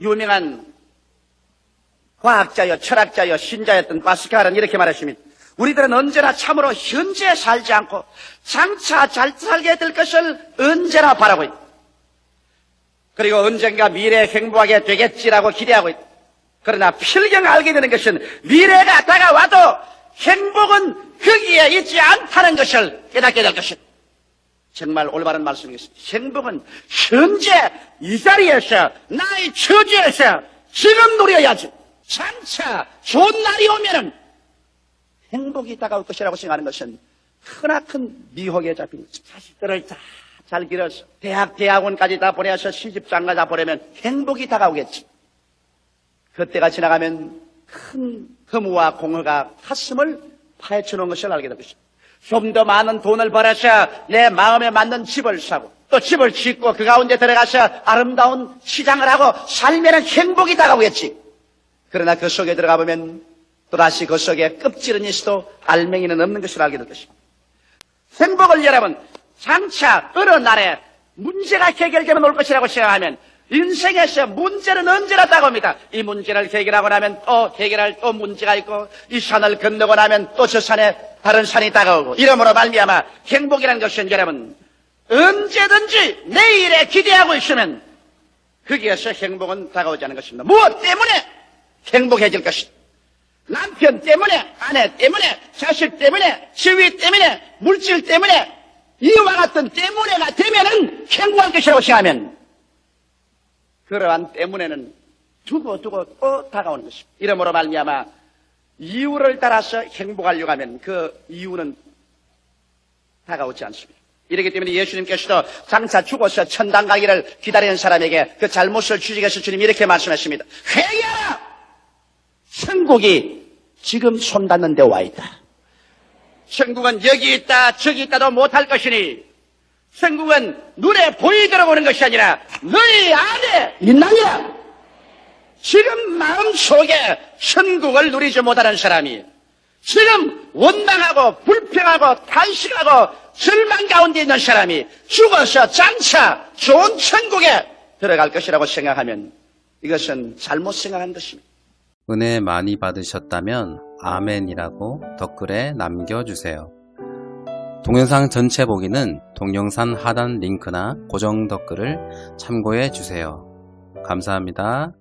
유명한 과학자여 철학자여 신자였던 파스칼은 이렇게 말했습니다. 우리들은 언제나 참으로 현재에 살지 않고 장차 잘 살게 될 것을 언제나 바라고 있다. 그리고 언젠가 미래에 행복하게 되겠지라고 기대하고 있다. 그러나 필경 알게 되는 것은 미래가 다가와도 행복은 거기에 있지 않다는 것을 깨닫게 될 것이다. 정말 올바른 말씀이겠습니다. 행복은 현재 이 자리에서 나의 처지에서 지금 누려야지. 장차 좋은 날이 오면은 행복이 다가올 것이라고 생각하는 것은 크나큰 미혹에 잡힌 자식들을 다 잘 길어서 대학, 대학원까지 다 보내서 시집장가 다 보내면 행복이 다가오겠지. 그때가 지나가면 큰 허무와 공허가 가슴을 파헤쳐 놓은 것을 알게 될 것입니다. 좀 더 많은 돈을 벌어서 내 마음에 맞는 집을 사고 또 집을 짓고 그 가운데 들어가서 아름다운 시장을 하고 살면 행복이 다가오겠지. 그러나 그 속에 들어가 보면 또다시 그 속에 껍질은 있어도 알맹이는 없는 것을 알게 될 것입니다. 행복을 여러분 장차 어느 날에 문제가 해결되면 올 것이라고 생각하면 인생에서 문제는 언제나 다가옵니다. 이 문제를 해결하고 나면 또 해결할 또 문제가 있고 이 산을 건너고 나면 또 저 산에 다른 산이 다가오고 이러므로 말미암아 행복이라는 것은 여러분 언제든지 내일에 기대하고 있으면 거기에서 행복은 다가오지 않는 것입니다. 무엇 때문에 행복해질 것이다. 남편 때문에, 아내 때문에, 자식 때문에, 지위 때문에, 물질 때문에, 이와 같은 때문에가 되면은 행복할 것이라고 생각하면, 그러한 때문에는 두고 두고 또 다가오는 것입니다. 이러므로 말미암아 이유를 따라서 행복하려고 하면 그 이유는 다가오지 않습니다. 이렇기 때문에 예수님께서도 장차 죽어서 천당 가기를 기다리는 사람에게 그 잘못을 주직해서 주님 이렇게 말씀하십니다. 회개하라! 천국이 지금 손 닿는 데 와 있다. 천국은 여기 있다, 저기 있다도 못할 것이니, 천국은 눈에 보이도록 오는 것이 아니라, 너희 안에 있나니라! 지금 마음 속에 천국을 누리지 못하는 사람이, 지금 원망하고, 불평하고, 탄식하고, 절망 가운데 있는 사람이 죽어서 장차 좋은 천국에 들어갈 것이라고 생각하면, 이것은 잘못 생각한 것입니다. 은혜 많이 받으셨다면 아멘이라고 댓글에 남겨주세요. 동영상 전체 보기는 동영상 하단 링크나 고정 댓글을 참고해 주세요. 감사합니다.